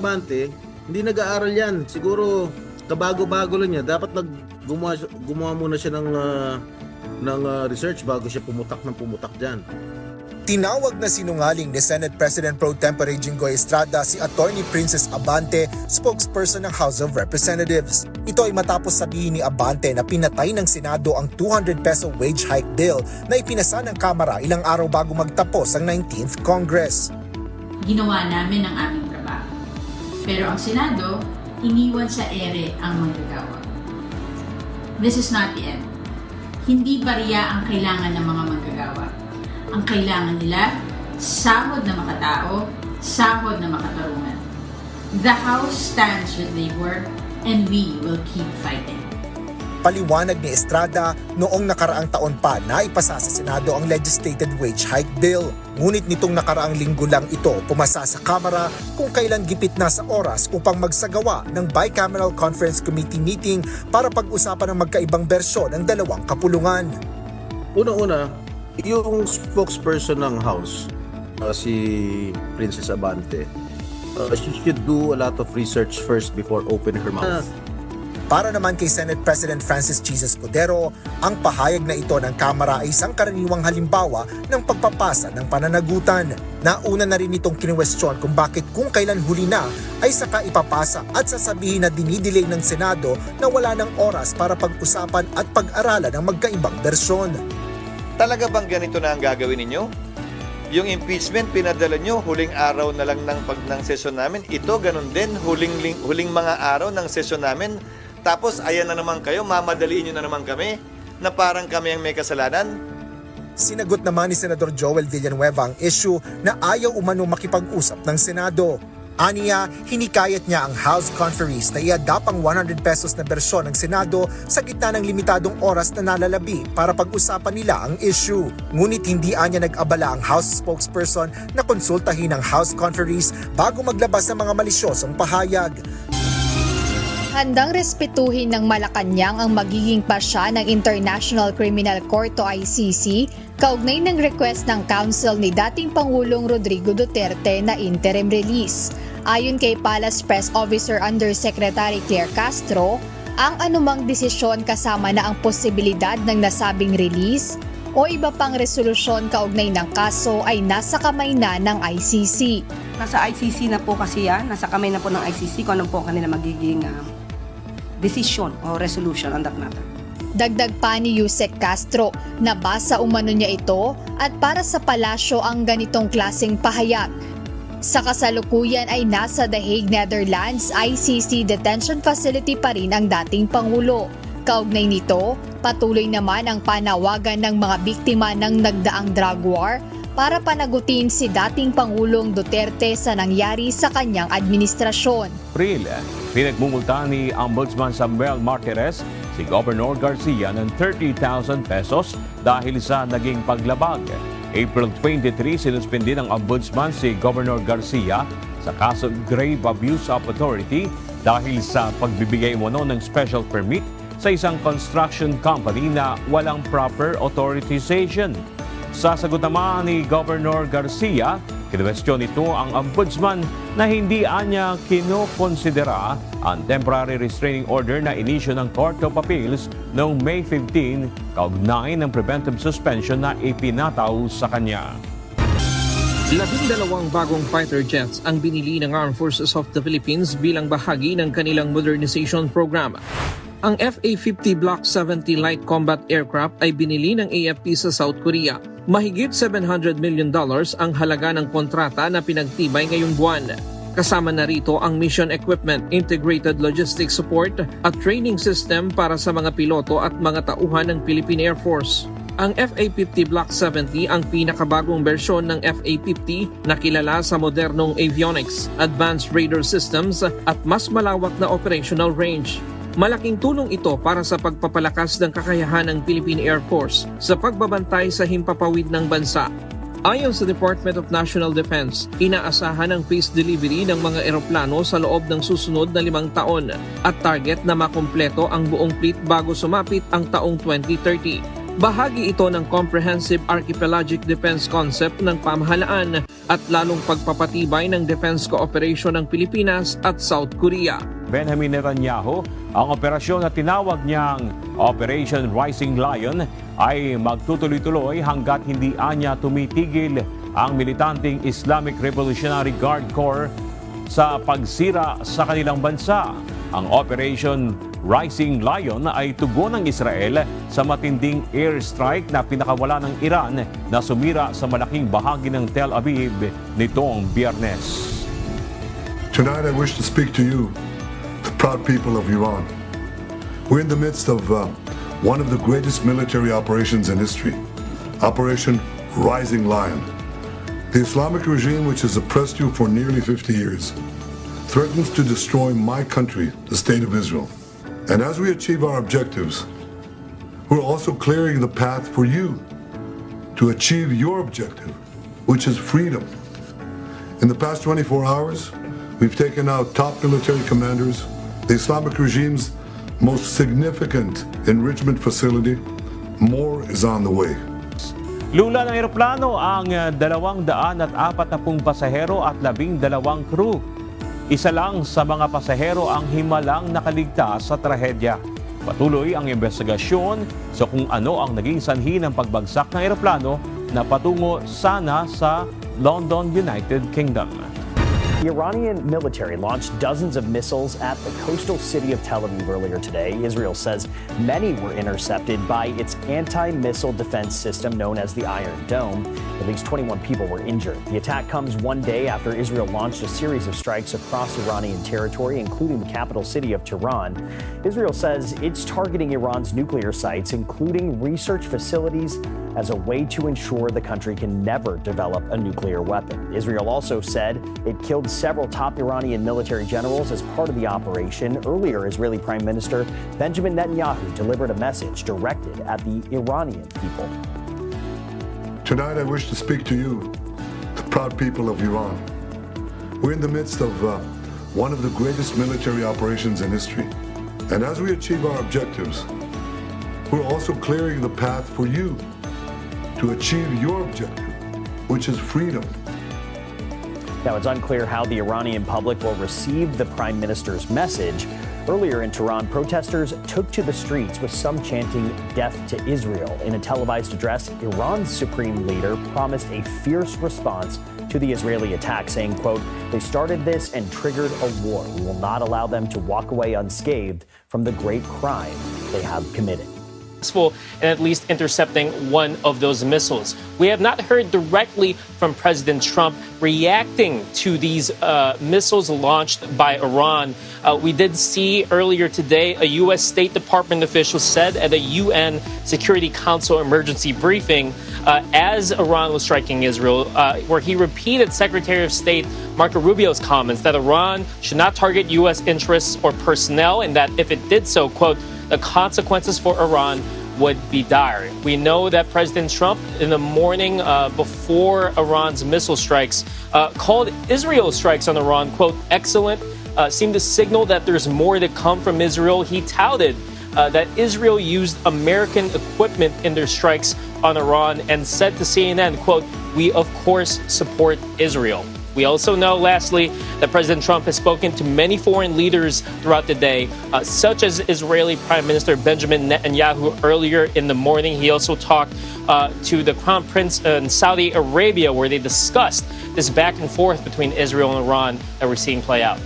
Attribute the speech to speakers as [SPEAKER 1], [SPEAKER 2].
[SPEAKER 1] Abante, hindi nag-aaral yan. Siguro, kabago-bago lang niya. Dapat nag gumawa, gumawa muna siya ng, ah, ng ah, research bago siya pumutak ng pumutak dyan.
[SPEAKER 2] Tinawag na sinungaling ni Senate President Pro Tempore Jinggoy Estrada si Attorney Princess Abante, spokesperson ng House of Representatives. Ito ay matapos sabihin ni Abante na pinatay ng Senado ang 200 peso wage hike bill na ipinasa ng Kamara ilang araw bago magtapos ang 19th Congress.
[SPEAKER 3] ginawa namin ang aming. Pero ang Senado, iniwan sa ere ang manggagawa. This is not the end. Hindi bariya ang kailangan ng mga manggagawa. Ang kailangan nila, sahod na makatao, sahod na makatarungan. The House stands with labor and we will keep fighting.
[SPEAKER 2] Paliwanag ni Estrada, noong nakaraang taon pa na ipasa sa Senado ang legislated wage hike bill. Ngunit nitong nakaraang linggo lang ito pumasa sa Kamara kung kailan gipit na sa oras upang magsagawa ng Bicameral Conference Committee meeting para pag-usapan ang magkaibang bersyon ng dalawang kapulungan.
[SPEAKER 1] Una-una, yung spokesperson ng House, ah, si Princess Abante, ah, she should do a lot of research first before opening her mouth.
[SPEAKER 2] Para naman kay Senate President Francis Jesus Cordero, ang pahayag na ito ng Kamara ay isang karaniwang halimbawa ng pagpapasa ng pananagutan. Nauna na rin itong kinwestiyon kung bakit kung kailan huli na ay saka ipapasa at sasabihin na dinidelay ng Senado na wala ng oras para pag-usapan at pag-aralan ang magkaibang bersyon.
[SPEAKER 4] Talaga bang ganito na ang gagawin ninyo? Yung impeachment, pinadala nyo huling araw na lang ng pag ng sesyon namin. Ito, ganun din, huling, ling- huling mga araw ng sesyon namin. Tapos, ayan na naman kayo, mamadaliin nyo na naman kami na parang kami ang may kasalanan.
[SPEAKER 2] Sinagot naman ni Senador Joel Villanueva ang issue na ayaw umano makipag-usap ng Senado. Aniya, hinikayat niya ang House Conferees na iadap ang 100 pesos na bersyon ng Senado sa gitna ng limitadong oras na nalalabi para pag-usapan nila ang issue. Ngunit hindi anya nag-abala ang House spokesperson na konsultahin ang House Conferees bago maglabas ng mga malisyosong pahayag.
[SPEAKER 5] Handang respetuhin ng Malacanang ang magiging pasya ng International Criminal Court o ICC kaugnay ng request ng Council ni dating Pangulong Rodrigo Duterte na interim release. Ayon kay Palace Press Officer Undersecretary Claire Castro, ang anumang desisyon kasama na ang posibilidad ng nasabing release o iba pang resolusyon kaugnay ng kaso ay nasa kamay na ng ICC.
[SPEAKER 6] Nasa ICC na po kasi yan, nasa kamay na po ng ICC kung ano po ang kanila magiging ah, decision o resolution on that matter.
[SPEAKER 5] Dagdag pa ni Yusek Castro, nabasa umano niya ito at para sa palasyo ang ganitong klaseng pahayag. Sa kasalukuyan ay nasa The Hague, Netherlands, ICC detention facility pa rin ang dating Pangulo. Kaugnay nito, patuloy naman ang panawagan ng mga biktima ng nagdaang drug war para panagutin si dating Pangulong Duterte sa nangyari sa kanyang administrasyon.
[SPEAKER 7] April, pinagmumulta ni Ombudsman Samuel Martires si Governor Garcia ng 30,000 pesos dahil sa naging paglabag. April 23, sinuspindi ng Ombudsman si Governor Garcia sa kaso Grave Abuse of Authority dahil sa pagbibigay umano ng special permit sa isang construction company na walang proper authorization. Sasagot naman ni Governor Garcia, kinwestiyon ito ang ombudsman na hindi anya kinokonsidera ang temporary restraining order na inisyo ng Court of Appeals noong May 15 kaugnay ng preventive suspension na ipinataw sa kanya.
[SPEAKER 8] Labing dalawang bagong fighter jets ang binili ng Armed Forces of the Philippines bilang bahagi ng kanilang modernization program. Ang FA-50 Block 70 Light Combat Aircraft ay binili ng AFP sa South Korea. Mahigit $700 million dollars ang halaga ng kontrata na pinagtibay ngayong buwan. Kasama na rito ang mission equipment, integrated logistics support at training system para sa mga piloto at mga tauhan ng Philippine Air Force. Ang FA-50 Block 70 ang pinakabagong bersyon ng FA-50 na kilala sa modernong avionics, advanced radar systems at mas malawak na operational range. Malaking tulong ito para sa pagpapalakas ng kakayahan ng Philippine Air Force sa pagbabantay sa himpapawid ng bansa. Ayon sa Department of National Defense, inaasahan ang phase delivery ng mga eroplano sa loob ng susunod na limang taon at target na makumpleto ang buong fleet bago sumapit ang taong 2030. Bahagi ito ng Comprehensive Archipelagic Defense Concept ng pamahalaan at lalong pagpapatibay ng defense cooperation ng Pilipinas at South Korea.
[SPEAKER 7] Benjamin Netanyahu, ang operasyon na tinawag niyang Operation Rising Lion ay magtutuloy-tuloy hanggat hindi anya tumitigil ang militanteng Islamic Revolutionary Guard Corps sa pagsira sa kanilang bansa. Ang Operation Rising Lion ay tugon ng Israel sa matinding airstrike na pinakawala ng Iran na sumira sa malaking bahagi ng Tel Aviv nitong biyernes.
[SPEAKER 9] Tonight, I wish to speak to you, proud people of Iran. We're in the midst of uh, one of the greatest military operations in history Operation Rising Lion. The Islamic regime, which has oppressed you for nearly 50 years, threatens to destroy my country, the State of Israel. And as we achieve our objectives, we're also clearing the path for you to achieve your objective, which is freedom. In the past 24 hours, we've taken out top military commanders, the Islamic regime's most significant enrichment facility. More is on the way.
[SPEAKER 7] Lula ng eroplano ang uh, dalawang daan at apat na pung pasahero at labing dalawang crew. Isa lang sa mga pasahero ang himalang nakaligtas sa trahedya. Patuloy ang investigasyon sa kung ano ang naging sanhi ng pagbagsak ng eroplano na patungo sana sa London, United Kingdom.
[SPEAKER 10] The Iranian military launched dozens of missiles at the coastal city of Tel Aviv earlier today. Israel says many were intercepted by its anti missile defense system known as the Iron Dome. At least 21 people were injured. The attack comes one day after Israel launched a series of strikes across Iranian territory, including the capital city of Tehran. Israel says it's targeting Iran's nuclear sites, including research facilities, as a way to ensure the country can never develop a nuclear weapon. Israel also said it killed several top Iranian military generals as part of the operation. Earlier, Israeli Prime Minister Benjamin Netanyahu delivered a message directed at the Iranian people.
[SPEAKER 9] Tonight, I wish to speak to you, the proud people of Iran. We're in the midst of uh, one of the greatest military operations in history. And as we achieve our objectives, we're also clearing the path for you to achieve your objective, which is freedom.
[SPEAKER 10] Now, it's unclear how the Iranian public will receive the prime minister's message. Earlier in Tehran, protesters took to the streets with some chanting death to Israel. In a televised address, Iran's supreme leader promised a fierce response to the Israeli attack, saying, quote, they started this and triggered a war. We will not allow them to walk away unscathed from the great crime they have committed.
[SPEAKER 11] Successful in at least intercepting one of those missiles. We have not heard directly from President Trump reacting to these uh, missiles launched by Iran. Uh, we did see earlier today a U.S. State Department official said at a UN Security Council emergency briefing uh, as Iran was striking Israel, uh, where he repeated Secretary of State Marco Rubio's comments that Iran should not target U.S. interests or personnel, and that if it did so, quote, the consequences for Iran would be dire. We know that President Trump, in the morning uh, before Iran's missile strikes, uh, called Israel's strikes on Iran, quote, excellent, uh, seemed to signal that there's more to come from Israel. He touted uh, that Israel used American equipment in their strikes on Iran and said to CNN, quote, we of course support Israel. We also know, lastly, that President Trump has spoken to many foreign leaders throughout the day, uh, such as Israeli Prime Minister Benjamin Netanyahu earlier in the morning. He also talked uh, to the Crown Prince in Saudi Arabia, where they discussed this back and forth between Israel and Iran that we're seeing play out.